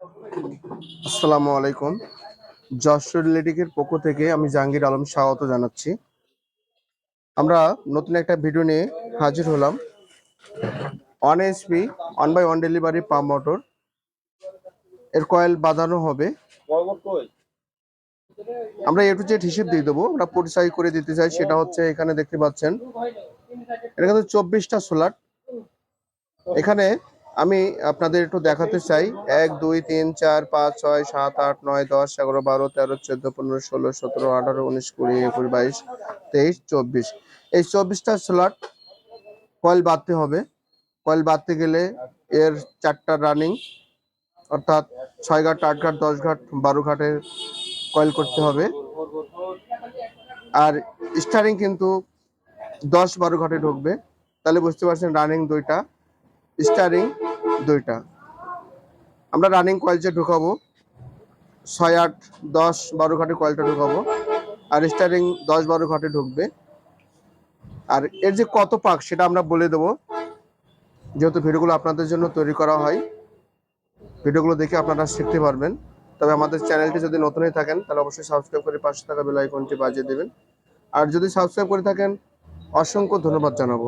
আসসালামু আলাইকুম। যশোর রিলেটিকের পক্ষ থেকে আমি জাহাঙ্গীর আলম স্বাগত জানাচ্ছি। আমরা নতুন একটা ভিডিও নিয়ে হাজির হলাম। One SP one by one delivery pump motor এর কয়েল বাঁধানো হবে। আমরা এ টু জেড হিসেব দিয়ে দেবো। আমরা পরিচয় করে দিতে চাই, সেটা হচ্ছে এখানে দেখতে পাচ্ছেন। এটা কিন্তু চব্বিশটা সোলার। এখানে আমি আপনাদের একটু দেখাতে চাই। এক, দুই, তিন, চার, পাঁচ, ছয়, সাত, আট, নয়, দশ, এগারো, বারো, তেরো, চোদ্দ, পনেরো, ষোলো, সতেরো, আঠারো, উনিশ, কুড়ি, একুশ, বাইশ, তেইশ, চব্বিশ। এই চব্বিশটা স্লট কয়েল বাঁধতে হবে। কয়েল বাঁধতে গেলে এর চারটা রানিং অর্থাৎ ছয় ঘাট, আট ঘাট, দশ ঘাট, বারো ঘাটের কয়েল করতে হবে। আর স্টারিং কিন্তু দশ, বারো ঘাটে ঢুকবে। তাহলে বুঝতে পারছেন রানিং দুইটা। স্টারিং দুইটা। আমরা রানিং কয়েল যে ঢুকাবো। ছয় আট দশ বারো ঘাটে কয়েলটা ঢুকাবো। আর স্টারিং দশ বারো ঘাটে ঢুকবে। আর এর যে কত পাক সেটা আমরা বলে দেবো। যেহেতু ভিডিওগুলো আপনাদের জন্য তৈরি করা হয়, ভিডিওগুলো দেখে আপনারা শিখতে পারবেন। তবে আমাদের চ্যানেলটি যদি নতুন হয়ে থাকেন, তাহলে অবশ্যই সাবস্ক্রাইব করে পাশে থাকা বেল আইকনটি বাজিয়ে দেবেন। আর যদি সাবস্ক্রাইব করে থাকেন, অসংখ্য ধন্যবাদ জানাব।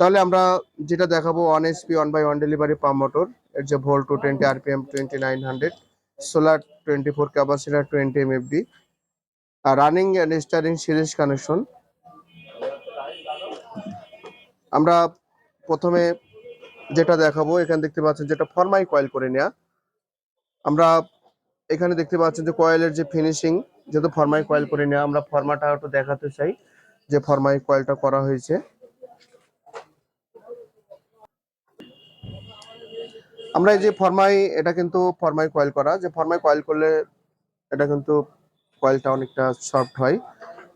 তাহলে আমরা যেটা দেখাবো one SP one by one delivery pump motor এর যে volt two twenty RPM twenty nine hundred solar twenty four capacitor twenty M FD R running and starting series connection আমরা প্রথমে যেটা দেখাবো, এখানে দেখতে পাচ্ছেন যেটা ফরমাই কয়েল করে নেওয়া আমরা এখানে দেখতে পাচ্ছেন যে কয়েলের যে ফিনিশিং যেহেতু ফরমাই কয়েল করে নেওয়া আমরা ফরমাটা একটু দেখাতে চাই যে ফরমাই কয়েলটা করা হয়েছে। আমরা এই যে ফরমাই, এটা কিন্তু ফরমাই কয়েল করা। যে ফরমাই কয়েল করলে এটা কিন্তু কয়েলটা অনেকটা সফট হয়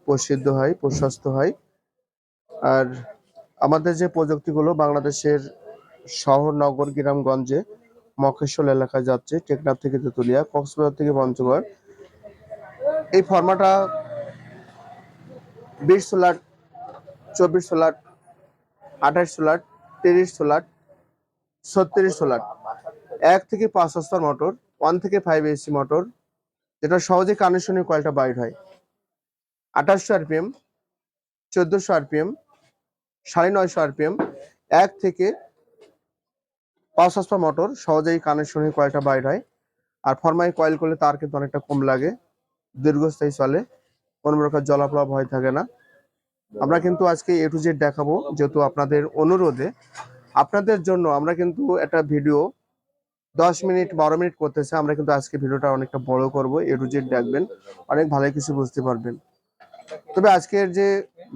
প্রসিদ্ধ হয়, প্রশস্ত হয়। আর আমাদের যে প্রযুক্তিগুলো বাংলাদেশের শহর, নগর, গ্রামগঞ্জে মকেশ্বর এলাকায় যাচ্ছে, টেকনাফ থেকে তেতুলিয়া, কক্সবাজার থেকে পঞ্চগড়। এই ফর্মাটা বিশ সোলাট চব্বিশ সোলাট আঠাশ সোলাট তিরিশ সোলাট ছত্রিশ সোলার। এক থেকে পাঁচ হস্তার মোটর ওয়ান থেকে ফাইভ এসি মোটর যেটা সহজে কানেকশনের কয়েলটা বাইর হয়। আঠাশশো আরপিএম চোদ্দশো আরপিএম সাড়ে নয়শো আরপিএম এক থেকে পাঁচ হস্তা মোটর সহজেই কানেকশনের কয়েলটা বাইর হয়। আর ফরমাই কয়েল করলে তার কিন্তু অনেকটা কম লাগে, দীর্ঘস্থায়ী চলে, কোনো প্রকার জলাপ্লাব ভয় থাকে না। আমরা কিন্তু আজকে এ টু জেড দেখাবো, যেহেতু আপনাদের অনুরোধে। আপনাদের জন্য আমরা কিন্তু একটা ভিডিও দশ মিনিট, বারো মিনিট করতেছে, আমরা কিন্তু আজকে ভিডিওটা অনেকটা বড় করব। এ টু দেখবেন, অনেক ভালো কিছু বুঝতে পারবেন। তবে আজকের যে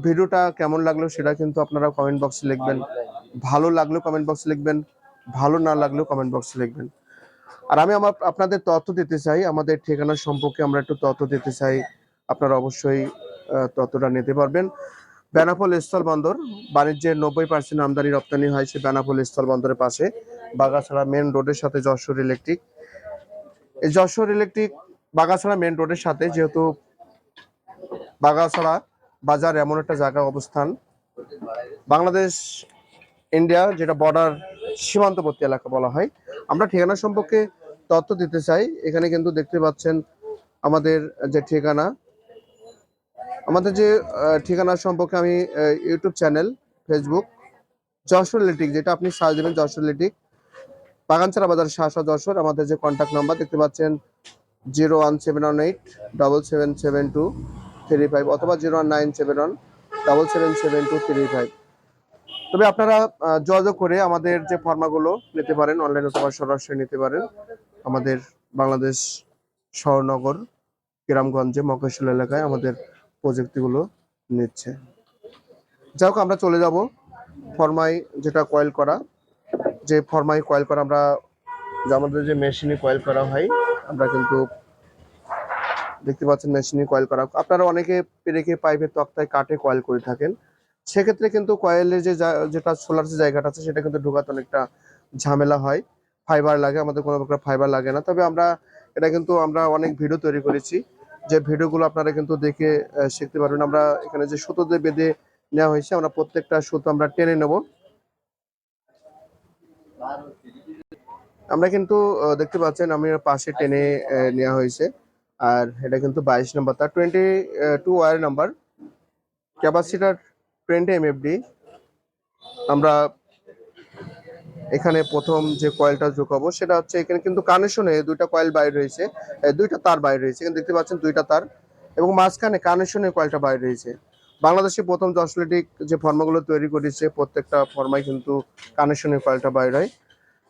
ভিডিওটা কেমন লাগল সেটা কিন্তু আপনারা কমেন্ট বক্সে লিখবেন। ভালো লাগলেও কমেন্ট বক্সে লিখবেন, ভালো না লাগলেও কমেন্ট বক্সে লিখবেন। আর আমি আমার, আপনাদের তথ্য দিতে চাই, আমাদের ঠিকানা সম্পর্কে আমরা একটু তথ্য দিতে চাই, আপনারা অবশ্যই তথ্যটা নিতে পারবেন। বেনাপোল স্থল বন্দর, বাণিজ্যের নব্বই পার্সেন্ট আমদানি রপ্তানি হয় সে বেনাপোল স্থল বন্দরের পাশে। বাগাছড়া মেন রোডের সাথে যশোর ইলেকট্রিক এই যশোর ইলেকট্রিক বাগাছড়া মেন রোডের সাথে যেহেতু বাগাছড়া বাজার এমন একটা জায়গা অবস্থান। বাংলাদেশ ইন্ডিয়া যেটা বর্ডার সীমান্তবর্তী এলাকা বলা হয়। আমরা ঠিকানা সম্পর্কে তথ্য দিতে চাই। এখানে কিন্তু দেখতে পাচ্ছেন আমাদের যে ঠিকানা। আমাদের যে ঠিকানা সম্পর্কে আমি ইউটিউব চ্যানেল ফেসবুক যশোর লিটিক যেটা আপনি সার্চ দেবেন যশোর লিটিক বাগানছাড়া বাজার শাসা যশোর, আমাদের যে কন্ট্যাক্ট নাম্বার দেখতে পাচ্ছেন zero one seven one eight double seven seven two three five অথবা zero one nine seven one double seven seven two three five তবে আপনারা যোগাযোগ করে আমাদের যে ফর্মাগুলো নিতে পারেন অনলাইন অথবা সরাসরি নিতে পারেন, আমাদের বাংলাদেশ শহরনগর, গ্রামগঞ্জে, মফস্বল এলাকায় আমাদের প্রযুক্তিগুলো নিচ্ছে। যাই হোক, আমরা চলে যাব ফরমাই যেটা কয়েল করা। যে ফরমাই কয়েল করা আমরা, যে আমাদের যে মেশিনে কয়েল করা হয়, আমরা কিন্তু দেখতে পাচ্ছেন মেশিনে কয়েল করা। আপনারা অনেকে পেরেকে পাইপের তক্তায় কাটে কয়েল করে থাকেন। সেক্ষেত্রে কিন্তু কয়েলের যে যেটা সোলার যে জায়গাটা আছে, সেটা কিন্তু ঢোকাতে অনেকটা ঝামেলা হয়। ফাইবার লাগে, আমাদের কোনো প্রকার ফাইবার লাগে না। তবে আমরা, এটা কিন্তু আমরা অনেক ভিডিও তৈরি করেছি। যে ভিডিওগুলো আপনারা কিন্তু দেখে শিখতে পারবেন। আমরা এখানে যে সুতো দিয়ে বেঁধে নেওয়া হয়েছে, আমরা প্রত্যেকটা সুতো আমরা টেনে নেব। আমরা কিন্তু দেখতে পাচ্ছেন আমি পাশে টেনে নেওয়া হয়েছে। আর এটা কিন্তু বাইশ নাম্বার, তার twenty two wire number capacitor twenty MFD আমরা এখানে প্রথম যে কয়েলটা ঢুকাবো, সেটা হচ্ছে এখানে কিন্তু কানেকশনে দুইটা কয়েল বাইরে রয়েছে দুইটা তার বাইরে রয়েছে। এখানে দেখতে পাচ্ছেন দুইটা তার। এবং মাঝখানে কানেকশনের কয়েলটা বাইরে রয়েছে। বাংলাদেশে প্রথম জসলেটিক যে ফর্মাগুলো তৈরি করেছে, প্রত্যেকটা ফর্মায় কিন্তু কানেকশনের কয়েলটা বাইরে হয়।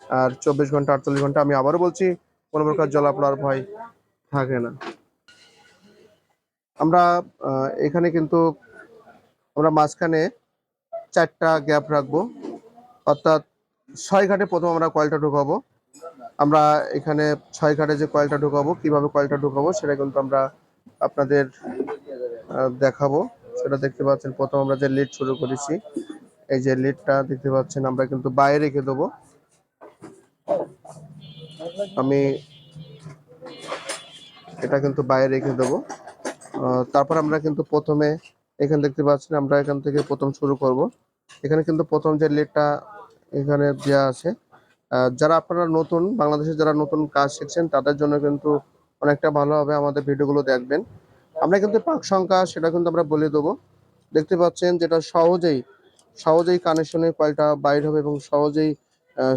আর চব্বিশ ঘণ্টা, আটচল্লিশ ঘণ্টা আমি আবারও বলছি, কোনো প্রকার জলাপড়ার ভয় থাকে না। আমরা এখানে কিন্তু আমরা মাঝখানে চারটা গ্যাপ রাখব। অর্থাৎ ছয় ঘাটে প্রথম আমরা কয়েলটা ঢুকাবো। আমরা এখানে ছয় ঘাটে যে কয়েলটা ঢুকাবো, কীভাবে কয়েলটা ঢুকাবো সেটা কিন্তু আমরা আপনাদের দেখাবো। সেটা দেখতে পাচ্ছেন। প্রথম আমরা যে লিড শুরু করেছি, এই যে লিডটা দেখতে পাচ্ছেন, আমরা কিন্তু বাইরে রেখে দেবো। আমি এটা কিন্তু বাইরে রেখে দেবো। তারপর আমরা কিন্তু প্রথমে এখানে দেখতে পাচ্ছেন, আমরা এখান থেকে প্রথম শুরু করব। এখানে কিন্তু প্রথম যে লিডটা এখানে দেওয়া আছে। যারা আপনারা নতুন, বাংলাদেশে যারা নতুন কাজ শিখছেন, তাদের জন্য কিন্তু অনেকটা ভালো হবে। আমাদের ভিডিওগুলো দেখবেন। আমরা কিন্তু পাক সংখ্যা, সেটা কিন্তু আমরা বলে দেবো। দেখতে পাচ্ছেন যেটা সহজেই সহজেই কানেকশনের কয়েলটা বাইর হবে এবং সহজেই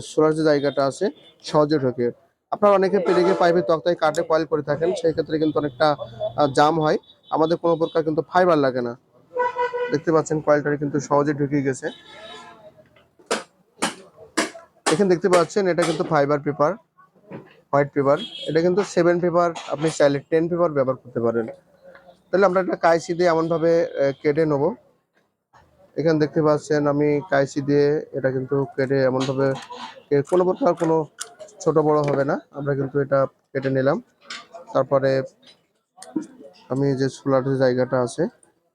সোলার যে জায়গাটা আছে, সহজে ঢোকে। আপনারা অনেকে পেরেকে পাইপে তক্তায় কাটে কয়েল করে থাকেন, সেই ক্ষেত্রে কিন্তু অনেকটা জাম হয়। আমাদের কোনো প্রকার কিন্তু ফাইবার লাগে না। দেখতে পাচ্ছেন কয়েলটা কিন্তু সহজে ঢুকে গেছে। এখানে দেখতে পাচ্ছেন এটা কিন্তু ফাইবার পেপার হোয়াইট পেপার এটা কিন্তু সেভেন পেপার আপনি চাইলে টেন পেপার ব্যবহার করতে পারেন। তাহলে আমরা একটা কাইসি দিয়ে এমনভাবে কেটে নেব। এখানে দেখতে পাচ্ছেন আমি কাইসি দিয়ে এটা কিন্তু কেটে এমনভাবে কোনো প্রকার কোনো ছোট বড় হবে না। আমরা কিন্তু এটা কেটে নিলাম। তারপরে আমি যে সোলার জায়গাটা আছে,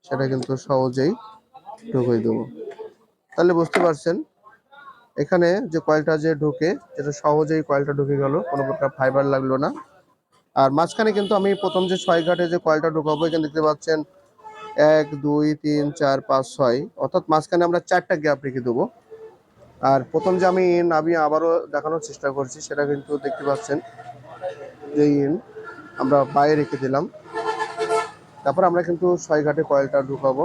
সেটা কিন্তু সহজেই ঢুকিয়ে দেবো। তাহলে বুঝতে পারছেন, এখানে যে কয়েলটা যে ঢুকে, এটা সহজেই কয়েলটা ঢুকে গেল, কোনো প্রকার ফাইবার লাগল না। আর মাঝখানে কিন্তু আমি প্রথম যে ছয় ঘাটে যে কয়েলটা ঢুকাবো, এখানে দেখতে পাচ্ছেন এক, দুই, তিন, চার, পাঁচ, ছয়। অর্থাৎ মাঝখানে আমরা চারটা গ্যাপ রেখে দেবো। আর প্রথম যে আমি ইন, আমি আবারও দেখানোর চেষ্টা করছি, সেটা কিন্তু দেখতে পাচ্ছেন যে ইন আমরা বাইরে রেখে দিলাম। তারপর আমরা কিন্তু ছয় ঘাটে কয়েলটা ঢুকাবো।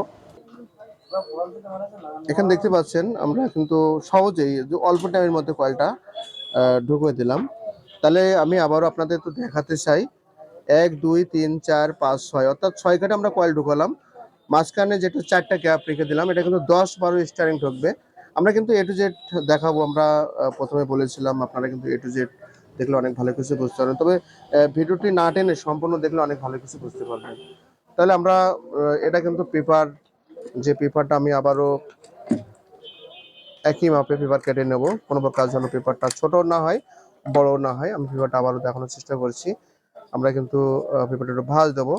এখানে দেখতে পাচ্ছেন আমরা কিন্তু সহজেই অল্প টাইমের মধ্যে কয়েলটা ঢুকিয়ে দিলাম। তাহলে আমি আবারও আপনাদের তো দেখাতে চাই। এক, দুই, তিন, চার, পাঁচ, ছয়। অর্থাৎ ছয় ঘাটে আমরা কয়েল ঢুকালাম। মাঝখানে যেটা চারটা গ্যাপ রেখে দিলাম, এটা কিন্তু দশ বারো স্টারিং ঢুকবে। আমরা কিন্তু এ টু জেড দেখাবো, আমরা প্রথমে বলেছিলাম, আপনারা কিন্তু এ টু জেড দেখলে অনেক ভালো কিছু বুঝতে পারবেন। তবে ভিডিওটি না টেনে সম্পূর্ণ দেখলে অনেক ভালো কিছু বুঝতে পারবেন। তাহলে আমরা এটা কিন্তু পেপার, যে পেপারটা আমি আবারও একই মাপে পেপার কেটে নেব। কোনো প্রকার যেন পেপারটা ছোট না হয়। বড় না হয়, আমি পেপারটা আবারও দেখানোর চেষ্টা করছি। আমরা কিন্তু পেপারটা একটু ভাঁজ দেবো।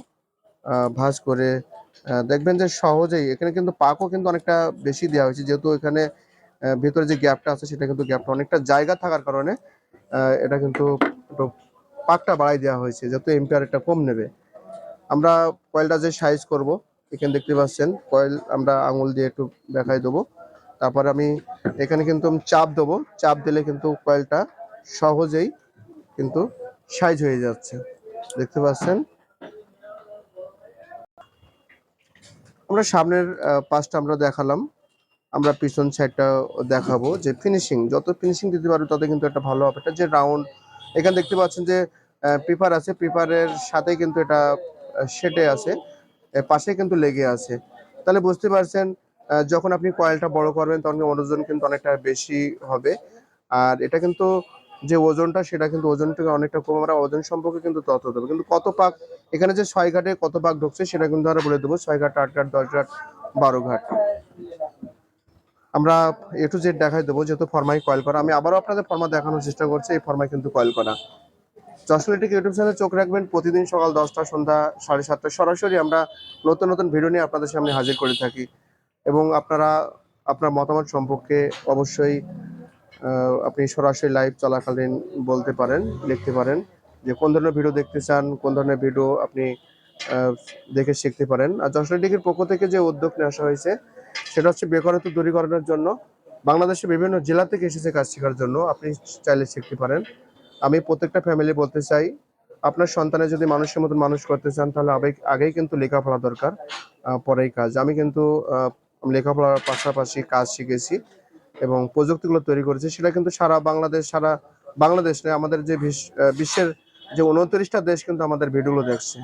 ভাজ করে দেখবেন যে সহজেই এখানে কিন্তু পাকও কিন্তু অনেকটা বেশি দেওয়া হয়েছে। যেহেতু এখানে ভেতরে যে গ্যাপটা আছে, সেটা কিন্তু গ্যাপটা অনেকটা জায়গা থাকার কারণে এটা কিন্তু একটু পাকটা বাড়াই দেওয়া হয়েছে যেহেতু এম্পিয়ার একটা কম নেবে। আমরা কয়েলটা যে সাইজ করব, এখানে দেখতে পাচ্ছেন কয়েল আমরা আঙুল দিয়ে একটু দেখাই দেবো। তারপর আমি এখানে কিন্তু চাপ দেবো। চাপ দিলে কিন্তু কয়েলটা সহজেই কিন্তু সাইজ হয়ে যাচ্ছে। দেখতে পাচ্ছেন? আমরা সামনের পাশটা আমরা দেখালাম। আমরা পিছন সাইডটা দেখাবো যে ফিনিশিং যত ফিনিশিং দিতে পারবে তত কিন্তু একটা ভালো হবে। যে রাউন্ড এখানে দেখতে পাচ্ছেন যে পেপার আছে পেপারের সাথে কিন্তু এটা সেটে আছে পাশে কিন্তু লেগে আছে। তাহলে বুঝতে পারছেন যখন আপনি কয়েলটা বড় করবেন, তখন ওজন কিন্তু অনেকটা বেশি হবে। আর এটা কিন্তু যে ওজনটা, সেটা কিন্তু ওজন থেকে অনেকটা কম। আমরা ওজন সম্পর্কে কিন্তু তথ্য দেবো। কিন্তু কত পাক, এখানে যে ছয় ঘাটে কত পাক ঢুকছে, সেটা কিন্তু আমরা বলে দেবো। ছয় ঘাট, আট ঘাট, দশ ঘাট, বারো ঘাট। আমরা এ টু জেড দেখাই দেবো, যেহেতু ফরমাই কয়েল করা। আমি আবারও আপনাদের ফর্মা দেখানোর চেষ্টা করছি, এই ফরমাই কিন্তু কয়েল করা। যশোলিটিক ইউটিউব চ্যানেলে চোখ রাখবেন, প্রতিদিন সকাল দশটা, সন্ধ্যা সাড়ে সাতটায় সরাসরি আমরা নতুন নতুন ভিডিও নিয়ে আপনাদের সামনে হাজির করে থাকি। এবং আপনারা, আপনার মতামত সম্পর্কে অবশ্যই আপনি সরাসরি লাইভ চলাকালীন বলতে পারেন লিখতে পারেন যে কোন ধরনের ভিডিও দেখতে চান, কোন ধরনের ভিডিও আপনি দেখে শিখতে পারেন। আর যশোলিটিকের পক্ষ থেকে যে উদ্যোগ নিয়ে আসা হয়েছে, সেটা হচ্ছে বেকারত্ব দূরীকরণের জন্য। বাংলাদেশের বিভিন্ন জেলা থেকে এসেছে কাজ শেখার জন্য, আপনি চাইলে শিখতে পারেন। আমি প্রত্যেকটা ফ্যামিলি বলতে চাই, আপনার সন্তানে যদি মানুষের মতন মানুষ করতে চান, তাহলে আবেগ- আগেই কিন্তু লেখাপড়া দরকার পরেই কাজ। আমি কিন্তু লেখাপড়ার পাশাপাশি কাজ শিখেছি। এবং প্রযুক্তিগুলো তৈরি করেছি, সেটা কিন্তু সারা বাংলাদেশ সারা বাংলাদেশ নয়, আমাদের যে বিশ্বের যে উনত্রিশটা দেশ কিন্তু আমাদের ভিডিওগুলো দেখছে।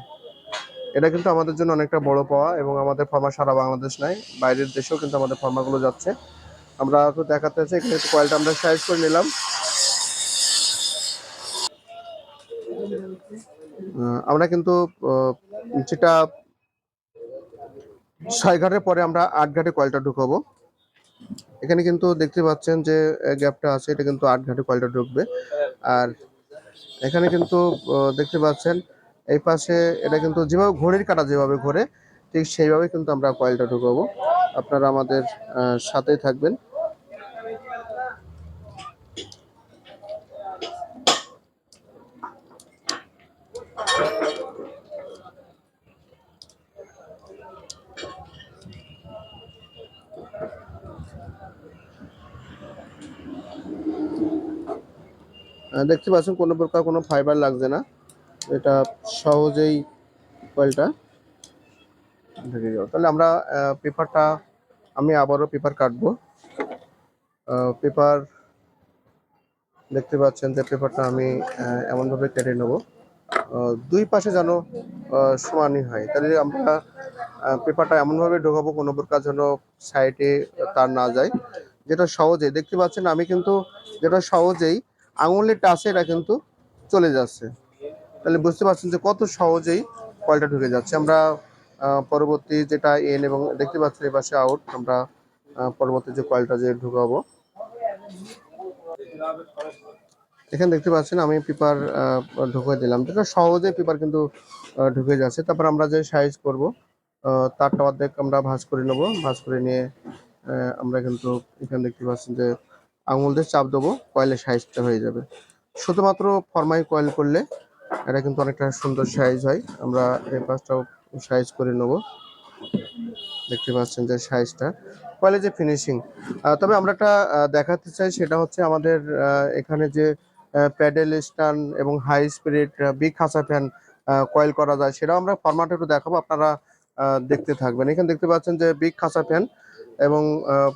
এটা কিন্তু আমাদের জন্য অনেকটা বড় পাওয়া এবং আমাদের ফার্মা সারা বাংলাদেশ নয়, বাইরের দেশেও কিন্তু আমাদের ফার্মাগুলো যাচ্ছে। আমরা তো দেখাতে চাই, এখানে কয়েলটা আমরা সাইজ করে নিলাম। আমরা কিন্তু যেটা ছয় ঘাটের পরে আমরা আট ঘাটে কয়েলটা ঢুকাবো। এখানে কিন্তু দেখতে পাচ্ছেন যে গ্যাপটা আছে, এটা কিন্তু আট ঘাটে কয়েলটা ঢুকবে। আর এখানে কিন্তু দেখতে পাচ্ছেন, এই পাশে এটা কিন্তু যেভাবে ঘড়ির কাটা যেভাবে ঘোরে, ঠিক সেইভাবে কিন্তু আমরা কয়েলটা ঢুকাবো। আপনারা আমাদের সাথেই থাকবেন। দেখতে পাচ্ছেন, কোনো প্রকার কোনো ফাইবার লাগছে না। এটা সহজেই কয়েলটা ঢুকে গেল তাহলে আমরা পেপারটা, আমি আবারও পেপার কাটবো। পেপার দেখতে পাচ্ছেন যে পেপারটা আমি এমনভাবে কেটে নেব। দুই পাশে যেন সমানই হয়। তাহলে আমরা পেপারটা এমনভাবে ঢোকাবো, কোনো প্রকার যেন সাইডে তার না যায়, যেটা সহজে দেখতে পাচ্ছেন, আমি কিন্তু যেটা সহজেই আঙুলের টাচে এটা কিন্তু চলে যাচ্ছে। তাহলে বুঝতে পারছেন যে কত সহজেই কয়েলটা ঢুকে যাচ্ছে। আমরা পরবর্তী যেটা এন এবং দেখতে পাচ্ছেন এই পাশে আউট আমরা পরবর্তী যে কয়েলটা যে ঢুকাবো। এখানে দেখতে পাচ্ছেন আমি পেপার ঢুকে দিলাম। যেটা সহজে পেপার কিন্তু ঢুকে যাচ্ছে। তারপর আমরা যে সাইজ করব তারটা অর্ধেক আমরা ভাঁজ করে নেব। ভাঁজ করে নিয়ে আমরা কিন্তু এখানে দেখতে পাচ্ছেন যে আঙুল দিয়ে চাপ দেবো, কয়েলের সাইজটা হয়ে যাবে। শুধুমাত্র ফরমাই কয়েল করলে এটা কিন্তু অনেকটা সুন্দর সাইজ হয়। আমরা এই পাশটাও সাইজ করে নেব। দেখতে পাচ্ছেন যে সাইজটা কয়েলের যে ফিনিশিং তবে আমরা একটা দেখাতে চাই, সেটা হচ্ছে আমাদের এখানে যে প্যাডেল স্ট্যান্ড এবং হাই স্পিরিট বিগ খাঁচা ফ্যান কয়েল করা যায়, সেটাও আমরা ফরম্যাট একটু দেখাবো। আপনারা দেখতে থাকবেন। এখানে দেখতে পাচ্ছেন যে বিগ খাঁচা ফ্যান এবং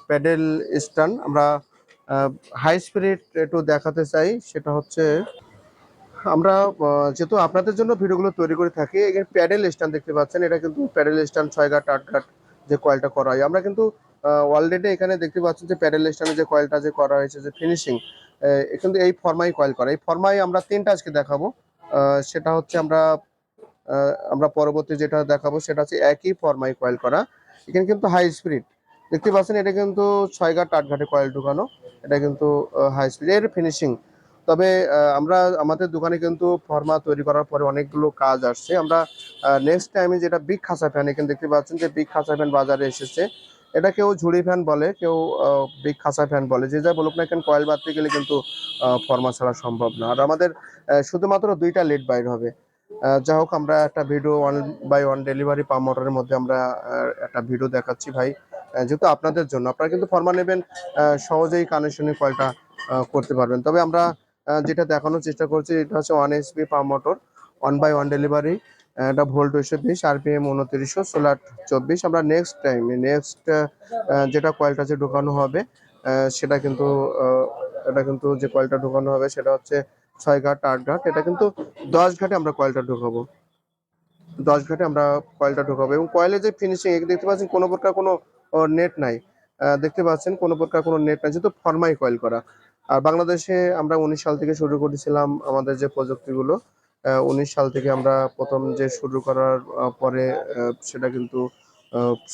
প্যাডেল স্ট্যান্ড আমরা হাই স্পিরিট একটু দেখাতে চাই, সেটা হচ্ছে আমরা যেহেতু আপনাদের জন্য ভিডিওগুলো তৈরি করে থাকি, এখানে প্যাডেল স্ট্যান্ড দেখতে পাচ্ছেন, এটা কিন্তু প্যাডেল স্ট্যান্ড, ছয় ঘাট, আট ঘাট যে কয়েলটা করা হয়। আমরা কিন্তু অলরেডি এখানে দেখতে পাচ্ছেন যে প্যাডেল স্ট্যান্ডে যে কয়েলটা যে করা হয়েছে, যে ফিনিশিং কিন্তু এই ফর্মাই কয়েল করা। এই ফর্মাই আমরা তিনটা আজকে দেখাবো। সেটা হচ্ছে আমরা আমরা পরবর্তী যেটা দেখাবো, সেটা হচ্ছে একই ফর্মাই কয়েল করা। এখানে কিন্তু হাই স্পিড দেখতে পাচ্ছেন এটা কিন্তু ছয় ঘাট, আট ঘাটে কয়েল ঢুকানো। এটা কিন্তু হাই স্পিড এর ফিনিশিং তবে আমরা, আমাদের দোকানে কিন্তু ফর্মা তৈরি করার পরে অনেকগুলো কাজ আসছে। আমরা নেক্সট টাইমে যেটা বিগ খাঁচা ফ্যান এখানে দেখতে পাচ্ছেন যে বিগ খাঁচা ফ্যান বাজারে এসেছে। এটা কেউ ঝুড়ি ফ্যান বলে, কেউ বিগ খাঁচা ফ্যান বলে। যে যা বলুক না কেন কয়েল বাঁধতে গেলে কিন্তু ফর্মা ছাড়া সম্ভব না। আর আমাদের শুধুমাত্র দুইটা লেট বাইর হবে। যা হোক, আমরা একটা video one by one delivery pump মোটরের মধ্যে আমরা একটা ভিডিও দেখাচ্ছি ভাই। যেহেতু আপনাদের জন্য আপনারা কিন্তু ফর্মা নেবেন সহজেই কানেকশনের কয়েলটা আহ, করতে পারবেন। তবে আমরা যেটা দেখানোর চেষ্টা করছি এটা হচ্ছে one HP pump motor one by one delivery এটা ভোল্ট দুইশো বিশ আরপিএম উনত্রিশশো সোলার চব্বিশ। আমরা নেক্সট টাইম নেক্সট যেটা কয়েলটা যে ঢোকানো হবে সেটা কিন্তু এটা কিন্তু যে কয়েলটা ঢোকানো হবে সেটা হচ্ছে ছয় ঘাট আট ঘাট। এটা কিন্তু দশ ঘাটে আমরা কয়েলটা ঢোকাবো। দশ ঘাটে আমরা কয়েলটা ঢোকাবো এবং কয়েলের যে ফিনিশিং দেখতে পাচ্ছেন কোনো প্রকার কোনো নেট নাই। দেখতে পাচ্ছেন কোনো প্রকার কোনো নেট নাই, যেহেতু ফরমাই কয়েল করা। আর বাংলাদেশে আমরা উনিশ সাল থেকে শুরু করেছিলাম আমাদের যে প্রযুক্তিগুলো উনিশ সাল থেকে আমরা প্রথম যে শুরু করার পরে সেটা কিন্তু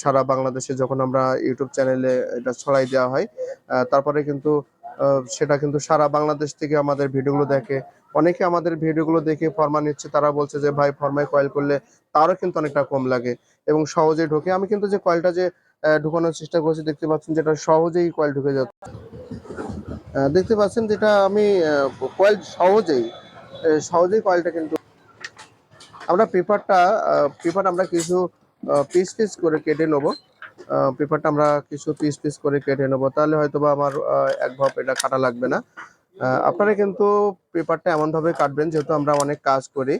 সারা বাংলাদেশে যখন আমরা ইউটিউব চ্যানেলে এটা ছড়াই দেওয়া হয় তারপরে কিন্তু সেটা কিন্তু সারা বাংলাদেশ থেকে আমাদের ভিডিওগুলো দেখে। অনেকে আমাদের ভিডিওগুলো দেখে ফরমা নিচ্ছে, তারা বলছে যে, ভাই ফরমায় কয়েল করলে তারও কিন্তু অনেকটা কম লাগে। এবং সহজে ঢোকে। আমি কিন্তু যে কয়েলটা যে ঢুকানোর চেষ্টা করছি। দেখতে পাচ্ছেন যেটা সহজেই কয়েল ঢুকে যাচ্ছে। দেখতে পাচ্ছেন যেটা আমি কয়েল সহজেই সহজেই কয়েলটা কিন্তু আমরা পেপারটা পেপার আমরা কিছু পিস পিস করে কেটে নেব। পেপারটা আমরা কিছু পিস পিস করে কেটে নেব। তাহলে হয়তো বা আমার এক ভাব এটা কাটা লাগবে না। আপনারা কিন্তু পেপারটা এমনভাবে কাটবেন যেহেতু আমরা অনেক কাজ করি।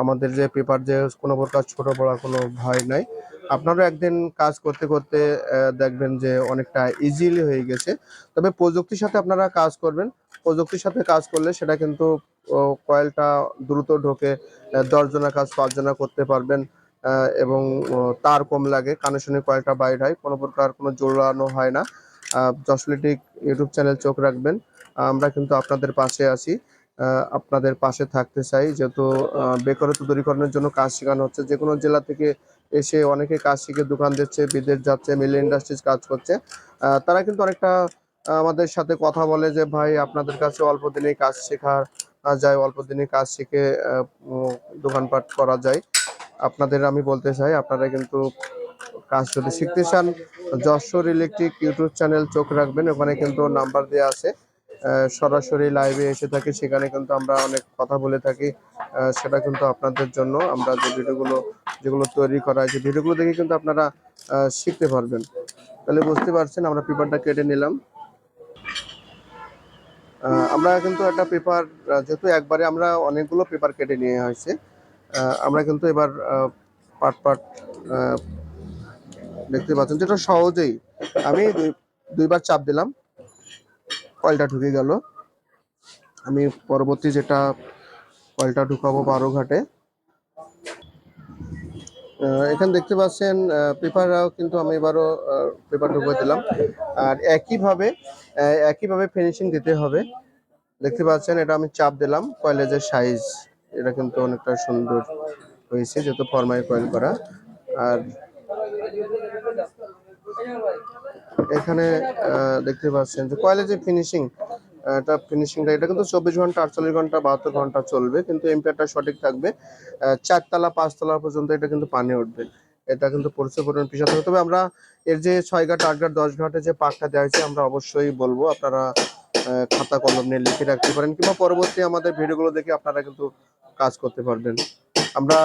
আমাদের যে পেপার যে কোনো প্রকার ছোট বড় কোনো ভয় নাই। আপনারও একদিন কাজ করতে করতে দেখবেন যে অনেকটা ইজিলি হয়ে গেছে। তবে প্রযুক্তির সাথে আপনারা কাজ করবেন। প্রযুক্তির সাথে কাজ করলে সেটা কিন্তু কয়েলটা দ্রুত ঢোকে আহ, দশ জনের কাজ পাঁচ জনা করতে পারবেন এবং তার কম লাগে। কানেকশনের কয়েলটা বাইর হয় কোনো প্রকার কোনো জোড়ানো হয় না। জসলিটিক ইউটিউব চ্যানেল চোখ রাখবেন। আমরা কিন্তু আপনাদের পাশে আছি। আপনাদের পাশে থাকতে চাই। যেহেতু বেকারত্ব দূরীকরণের জন্য কাজ শেখানো হচ্ছে। যে কোনো জেলা থেকে এসে অনেকে কাজ শিখে দোকান দিচ্ছে, বিদেশ যাচ্ছে, মিল ইন্ডাস্ট্রিজ কাজ করছে। তারা কিন্তু অনেকটা আমাদের সাথে কথা বলে যে, ভাই, আপনাদের কাছে অল্প দিনে কাজ শেখা যায়, অল্প দিনে কাজ শিখে দোকানপাট করা যায়। আপনাদের আমি বলতে চাই, আপনারা কিন্তু কাজ যদি শিখতে চান, যশোর ইলেকট্রিক ইউটিউব চ্যানেল চোখ রাখবেন। ওখানে কিন্তু নাম্বার দেওয়া আছে। সরাসরি লাইভে এসে থাকি। সেখানে কিন্তু আমরা অনেক কথা বলে থাকি। সেটা কিন্তু আপনাদের জন্য। আমরা যে ভিডিওগুলো, যেগুলো তৈরি করা হয় সেই ভিডিওগুলো দেখে কিন্তু আপনারা শিখতে পারবেন। তাহলে বুঝতে পারছেন, আমরা পেপারটা কেটে নিলাম। আমরা কিন্তু একটা পেপার যেহেতু একবারে আমরা অনেকগুলো পেপার কেটে নিয়ে হয়েছে আমরা কিন্তু এবার পার্ট পার্ট দেখতে পাচ্ছেন। যেটা সহজেই আমি দুই- দুইবার চাপ দিলাম। কয়েলটা ঢুকে গেল। আমি পরবর্তী যেটা কয়েলটা ঢুকাবো বারো ঘাটে। এখানে দেখতে পাচ্ছেন পেপারও কিন্তু আমি এবারও পেপার ঢুকে দিলাম। আর একইভাবে একইভাবে ফিনিশিং দিতে হবে। দেখতে পাচ্ছেন, এটা আমি চাপ দিলাম কয়লেজের সাইজ এটা কিন্তু অনেকটা সুন্দর হয়েছে, যেহেতু ফরমাই কয়েল করা। আর এখানে দেখতে পাচ্ছেন যে কয়েলের যে ফিনিশিং এটা ফিনিশিংটা এটা কিন্তু চব্বিশ ঘণ্টা, আটচল্লিশ ঘণ্টা, বাহাত্তর ঘণ্টা চলবে, কিন্তু এম্পিয়ারটা সঠিক থাকবে। চারতলা, পাঁচতলা পর্যন্ত এটা কিন্তু পানি উঠবে। এটা কিন্তু পরিচয় পরিমাণ হবে তবে আমরা এর যে ছয় ঘাট, আট ঘাট, দশ ঘাটে যে পাকটা দেওয়া হয়েছে, আমরা অবশ্যই বলব, আপনারা খাতা কলম নিয়ে লিখে রাখতে পারেন, কিংবা পরবর্তী আমাদের ভিডিওগুলো দেখে আপনারা কিন্তু কাজ করতে পারবেন। আমরা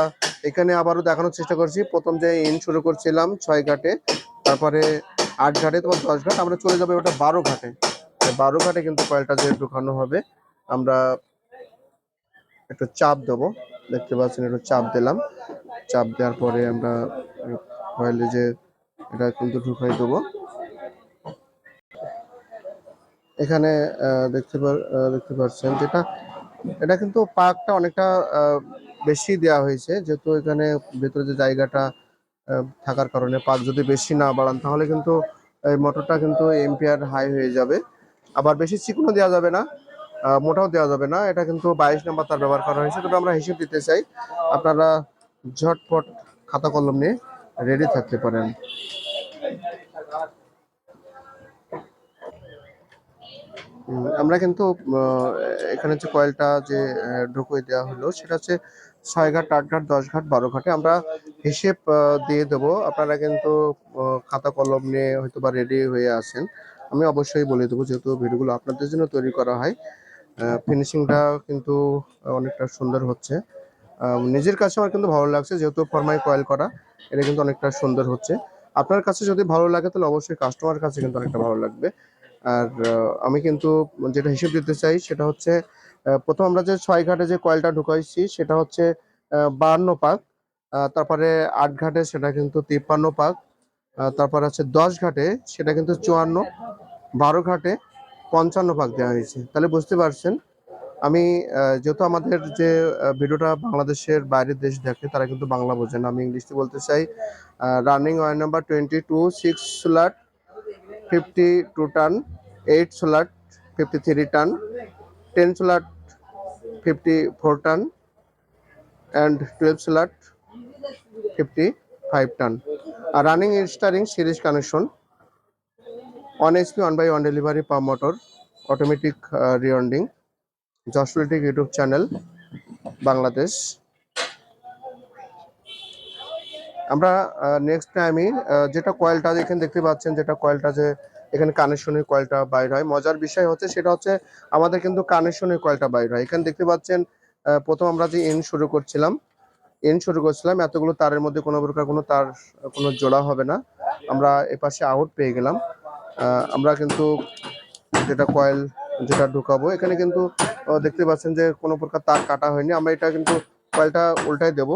এখানে আবারও দেখানোর চেষ্টা করছি। প্রথম যে ইন শুরু করছিলাম ছয় ঘাটে, তারপরে আট ঘাটে তোমার দশ ঘাট, আমরা চলে যাব ওটা বারো ঘাটে। বারো ঘাটে কিন্তু কয়েলটা যে ঢুকানো হবে, আমরা একটু চাপ দেবো। দেখতে পাচ্ছেন, একটু চাপ দিলাম। চাপ দেওয়ার পরে আমরা কয়েলে যে এটা কিন্তু ঢুকাই দেবো। এখানে দেখতে দেখতে পাচ্ছেন যেটা, এটা কিন্তু পাকটা অনেকটা বেশি দেওয়া হয়েছে। যেহেতু এখানে ভেতরে যে জায়গাটা থাকার কারণে পাক যদি বেশি না বাড়ান, তাহলে কিন্তু এই মোটরটা কিন্তু এম্পিয়ার হাই হয়ে যাবে। আবার বেশি চিকনো দেওয়া যাবে না মোটাও দেওয়া যাবে না। এটা কিন্তু বাইশ নাম্বার তার ব্যবহার করা হয়েছে। তবে আমরা হিসেব দিতে চাই, আপনারা ঝটপট খাতা কলম নিয়ে রেডি থাকতে পারেন। আমরা কিন্তু এখানে যে কয়েলটা যে ঢুকিয়ে দেওয়া হলো, সেটা হচ্ছে ছয় ঘাট আট ঘাট দশ ঘাট বারো ঘাটে আমরা হিসেব দিয়ে দেবো। আপনারা কিন্তু খাতা কলম নিয়ে হয়তো বা রেডি হয়ে আছেন। আমি অবশ্যই বলে দেবো, যেহেতু ভিডিওগুলো আপনাদের জন্য তৈরি করা হয়। ফিনিশিংটা কিন্তু অনেকটা সুন্দর হচ্ছে। নিজের কাছে আমার কিন্তু ভালো লাগছে, যেহেতু ফরমাই কয়েল করা, এটা কিন্তু অনেকটা সুন্দর হচ্ছে। আপনার কাছে যদি ভালো লাগে, তাহলে অবশ্যই কাস্টমার কাছে কিন্তু অনেকটা ভালো লাগবে। আর আমি কিন্তু যেটা হিসেব দিতে চাই, সেটা হচ্ছে প্রথম আমরা যে ছয় ঘাটে যে কয়েলটা ঢুকাইছি, সেটা হচ্ছে বাহান্ন পাক। তারপরে আট ঘাটে সেটা কিন্তু তিপ্পান্ন পাক। তারপর আছে দশ ঘাটে সেটা কিন্তু চুয়ান্ন। বারো ঘাটে পঞ্চান্ন পাক দেওয়া হয়েছে। তাহলে বুঝতে পারছেন, আমি যেহেতু আমাদের যে ভিডিওটা বাংলাদেশের বাইরের দেশ দেখে, তারা কিন্তু বাংলা বোঝে না। আমি ইংলিশে বলতে চাই running wire number twenty two six slot fifty two turn eight slot fifty three turn ten slot fifty four turn and twelve slot fifty five turn R running starting series connection one HP one by one delivery pump motor automatic rewinding জসলিটিক YouTube channel Bangladesh আমরা next টাইমই যেটা কয়েলটা এখানে দেখতে পাচ্ছেন, যেটা কয়েলটা যে এখানে কানেকশনের কয়েলটা বাইর হয়। মজার বিষয় হচ্ছে, সেটা হচ্ছে আমাদের কিন্তু কানেকশনের কয়েলটা বাইর হয়। এখানে দেখতে পাচ্ছেন প্রথম আমরা যে এন শুরু করছিলাম, এন শুরু করছিলাম, এতগুলো তারের মধ্যে কোনো প্রকার কোনো তার, কোনো জোড়া হবে না। আমরা এপাশে আউট পেয়ে গেলাম। আমরা কিন্তু যেটা কয়েল, যেটা ঢুকাবো, এখানে কিন্তু দেখতে পাচ্ছেন যে কোনো প্রকার তার কাটা হয়নি। আমরা এটা কিন্তু কয়েলটা উল্টাই দেব।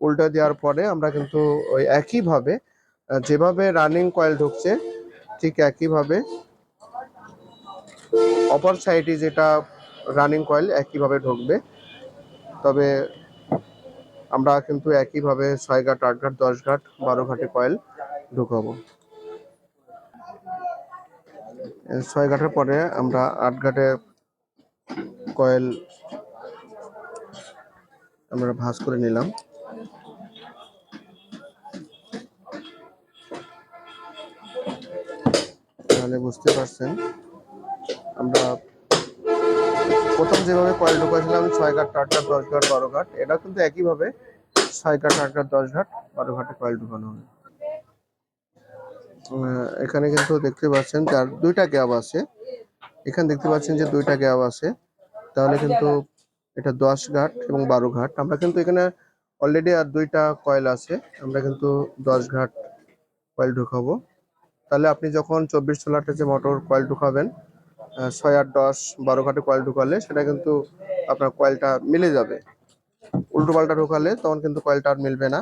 উল্টা দেওয়ার পরে আমরা কিন্তু ওই একইভাবে যেভাবে রানিং কয়েল ঢুকছে ঠিক একইভাবে অপর সাইডে যেটা রানিং কয়েল একইভাবে ঢুকবে। তবে আমরা কিন্তু একইভাবে ছয় ঘাট আট ঘাট দশ ঘাট বারো ঘাটে কয়েল ঢুকাবো। ছয় ঘাটের পরে আমরা আট ঘাটে কয়েল আমরা ভাঁজ করে নিলাম। তাহলে বুঝতে পারছেন। আমরা প্রথম যেভাবে কয়েল ঢুকাইছিলাম ছয় ঘাট আট ঘাট, দশ ঘাট, বারো ঘাট এটা কিন্তু একইভাবে ছয় ঘাট, আট ঘাট, দশ ঘাট, বারো ঘাটে কয়েল ঢুকানো হবে এখানে কিন্তু দেখতে পাচ্ছেন তার দুইটা গ্যাপ আছে। এখানে দেখতে পাচ্ছেন যে দুইটা গ্যাপ আছে। তাহলে কিন্তু এটা দশ ঘাট এবং বারো ঘাট। আমরা কিন্তু এখানে অলরেডি আর দুইটা কয়েল আছে। আমরা কিন্তু দশ ঘাট কয়েল ঢুকাবো। তাহলে আপনি যখন চব্বিশ সোলারটা যে মোটর কয়েল ঢুকাবেন ছয় আট দশ বারো ঘাটে কয়েল ঢুকালে সেটা কিন্তু আপনার কয়েলটা মিলে যাবে। উল্টো পাল্টা ঢুকালে তখন কিন্তু কয়েলটা আর মিলবে না।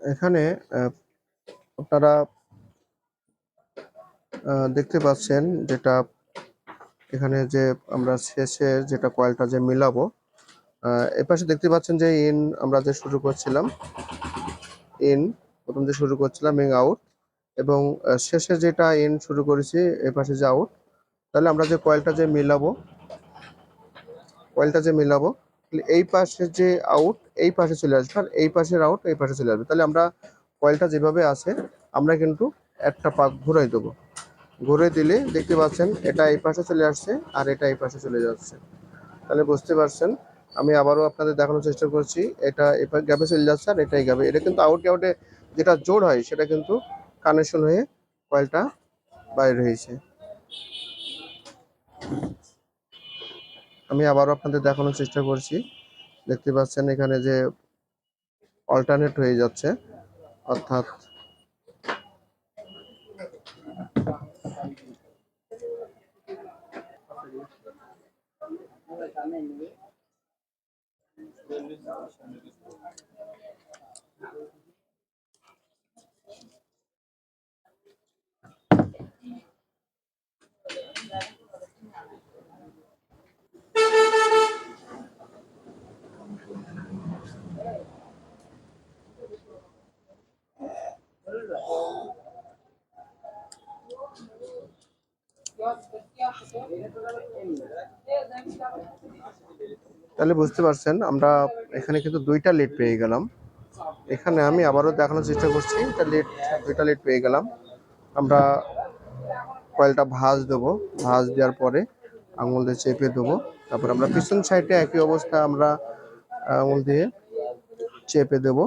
এখানে আপনারা দেখতে পাচ্ছেন যেটা এখানে যে আমরা শেষে যেটা কয়েলটা যে মিলাবো এপাশে দেখতে পাচ্ছেন যে ইন আমরা যে শুরু করছিলাম, ইন, প্রথম যে শুরু করছিলাম ইন আউট, এবং শেষে যেটা ইন শুরু করেছি এপাশে যে আউট, তাহলে আমরা যে কয়েলটা যে মিলাবো, কয়েলটা যে মিলাবো এই পাশে যে আউট এই পাশে চলে আসবে। আর এই পাশের আউট এই পাশে চলে আসবে। তাহলে আমরা কয়েলটা যেভাবে আছে, আমরা কিন্তু একটা পাক ঘুরাই দেবো। ঘুরে দিলে দেখতে পাচ্ছেন, এটা এই পাশে চলে আসছে আর এটা এই পাশে চলে যাচ্ছে। তাহলে বুঝতে পারছেন, আমি আবারও আপনাদের দেখানোর চেষ্টা করছি, এটা এবার গ্যাপে চলে যাচ্ছে আর এটাই গ্যাপে এটা কিন্তু আউট আউটে যেটা জোর হয়, সেটা কিন্তু কানেকশন হয়ে কয়েলটা বাইরে হয়েছে। আমি আবারও আপনাদের দেখানোর চেষ্টা করছি। দেখতে পাচ্ছেন এখানে যে অল্টারনেট হয়ে যাচ্ছে অর্থাৎ তাহলে বুঝতে পারছেন, আমরা এখানে কিন্তু দুইটা লেট পেয়ে গেলাম। এখানে আমি আবারও দেখানোর চেষ্টা করছি এটা লিড দুইটা লেট পেয়ে গেলাম। আমরা কয়েলটা ভাজ দেবো, ভাজ দেওয়ার পরে আঙুল দিয়ে চেপে দেবো। তারপর আমরা পিছন সাইডে একই অবস্থা আমরা আঙুল দিয়ে চেপে দেবো।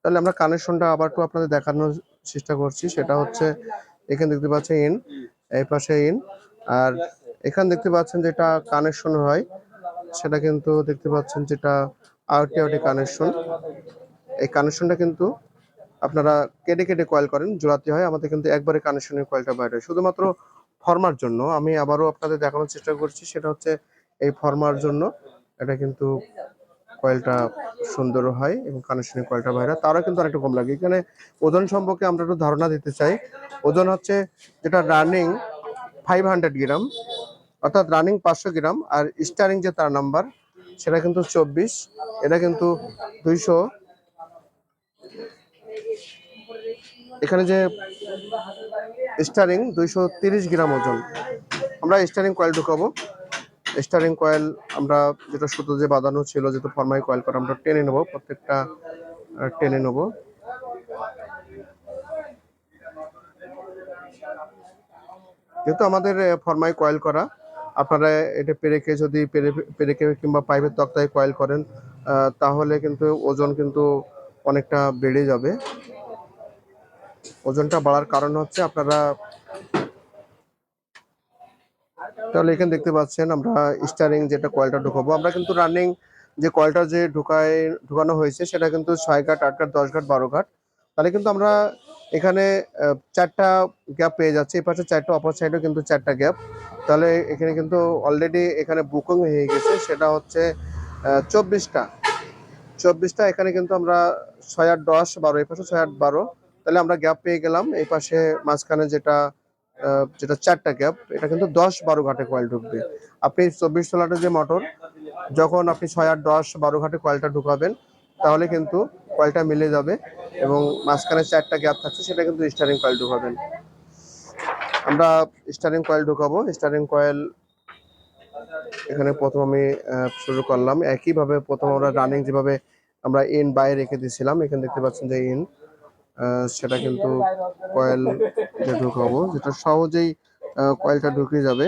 তাহলে আমরা কানেকশনটা আবার একটু আপনাদের দেখানোর চেষ্টা করছি সেটা হচ্ছে, এখানে দেখতে পাচ্ছেন ইন এই পাশে ইন আর এখানে দেখতে পাচ্ছেন যেটা কানেকশন হয়, সেটা কিন্তু দেখতে পাচ্ছেন যেটা আউটি আউটি কানেকশন এই কানেকশনটা কিন্তু আপনারা কেটে কেটে কয়েল করেন, জোড়াতে হয়, আমাদের কিন্তু একবারে কানেকশনের কয়েলটা বাইরে। শুধুমাত্র ফর্মার জন্য, আমি আবারও আপনাদের দেখানোর চেষ্টা করছি, সেটা হচ্ছে এই ফর্মার জন্য, এটা কিন্তু কয়েলটা সুন্দর হয় এবং কানেকশনের কয়েলটা বাইরে। তারও কিন্তু আরেকটু কম লাগে। এখানে ওজন সম্পর্কে আমরা একটু ধারণা দিতে চাই। ওজন হচ্ছে যেটা রানিং ফাইভ হান্ড্রেড গ্রাম অর্থাৎ রানিং পাঁচশো গ্রাম আর স্টারিং যে তার নাম্বার সেটা কিন্তু চব্বিশ, এটা কিন্তু দুইশো। এখানে যে স্টারিং দুইশো গ্রাম ওজন। আমরা স্টারিং কয়েল ঢুকাবো। স্টারিং কয়েল আমরা যেটা সুতো যে বাঁধানো ছিল, যেহেতু ফরমাই কয়েল করে আমরা টেনে নেব, প্রত্যেকটা টেনে নেব। যেহেতু আমাদের ফরমাই কয়েল করা, আপনারা এটা পেরেকে যদি পেরে, পেরেকে কিংবা পাইপের তক্তায় কয়েল করেন তাহলে কিন্তু ওজন কিন্তু অনেকটা বেড়ে যাবে। ওজনটা বাড়ার কারণ হচ্ছে আপনারা তাহলে এখানে দেখতে পাচ্ছেন আমরা স্টারিং যেটা কয়েলটা ঢুকাবো। আমরা কিন্তু রানিং যে কয়েলটা যে ঢুকায়, ঢুকানো হয়েছে সেটা কিন্তু ছয় ঘাট, আট ঘাট, দশ ঘাট, বারো ঘাট। তাহলে কিন্তু আমরা এখানে চারটা গ্যাপ পেয়ে যাচ্ছি। এই পাশে চারটা, অপর সাইডেও কিন্তু চারটা গ্যাপ তাহলে এখানে কিন্তু অলরেডি এখানে বুকিং হয়ে গেছে। সেটা হচ্ছে চব্বিশটা। চব্বিশটা, এখানে কিন্তু আমরা ছয় আট দশ বারো, এই পাশে ছয় আট বারো। তাহলে আমরা গ্যাপ পেয়ে গেলাম। এই পাশে মাঝখানে যেটা যেটা চারটা গ্যাপ এটা কিন্তু দশ বারো ঘাটে কয়েল ঢুকবে। আপনি চব্বিশ সোলারের যে মোটর যখন আপনি ছয় আট দশ বারো ঘাটে কয়েলটা ঢুকাবেন, তাহলে কিন্তু কয়েলটা মিলে যাবে এবং মাঝখানে চারটা গ্যাপ থাকছে, সেটা কিন্তু স্টারিং কয়েল ঢুকাবেন। আমরা স্টারিং কয়েল ঢুকাবো। স্টারিং কয়েল এখানে প্রথম আমি শুরু করলাম। একইভাবে প্রথম আমরা রানিং যেভাবে আমরা ইন বাইরে রেখে দিয়েছিলাম এখানে দেখতে পাচ্ছেন যে ইন সেটা কিন্তু কয়েল যে ঢুকাবো যেটা সহজেই কয়েলটা ঢুকে যাবে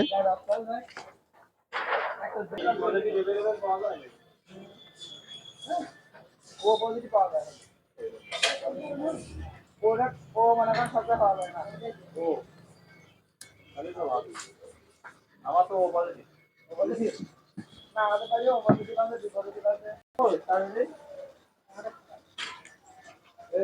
মনে আমার তো না আমাদের ও পজিটিভ আছে পজিটিভ আছে ও তাহলে এ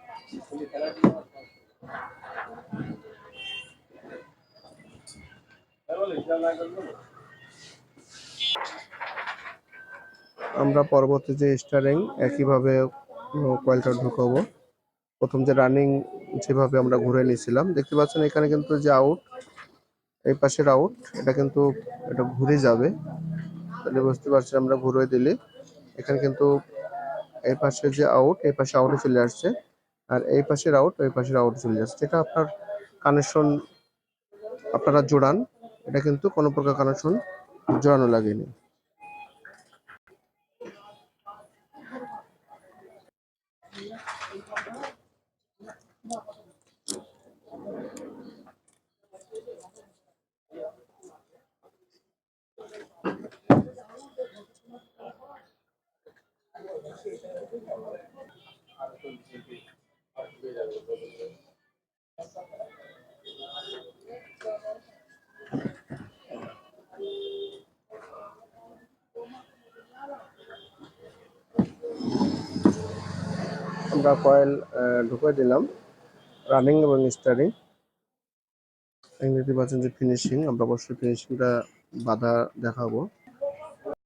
আমরা পরবর্তী যে স্টারিং একইভাবে কয়েলটা ঢুকাবো। প্রথম যে রানিং যেভাবে আমরা ঘুরে নিয়েছিলাম, দেখতে পাচ্ছেন এখানে কিন্তু যে আউট এই পাশের আউট এটা কিন্তু এটা ঘুরে যাবে। তাহলে বুঝতে পারছি আমরা ঘুরে দিলে। এখানে কিন্তু এই পাশে যে আউট এই পাশে আউটে চলে আসছে। আর এই পাশের আউট ওই পাশের আউটে চলে যাচ্ছে। যেটা আপনার কানেকশন আপনারা জোড়ান। এটা কিন্তু কোনো প্রকার কানেকশন জোড়ানো লাগেনি। আমরা কয়েল ঢুকে দিলাম। রানিং এবং স্টারিং দেখতে পাচ্ছেন যে ফিনিশিং আমরা অবশ্যই ফিনিশিংটা বাধা দেখাবো।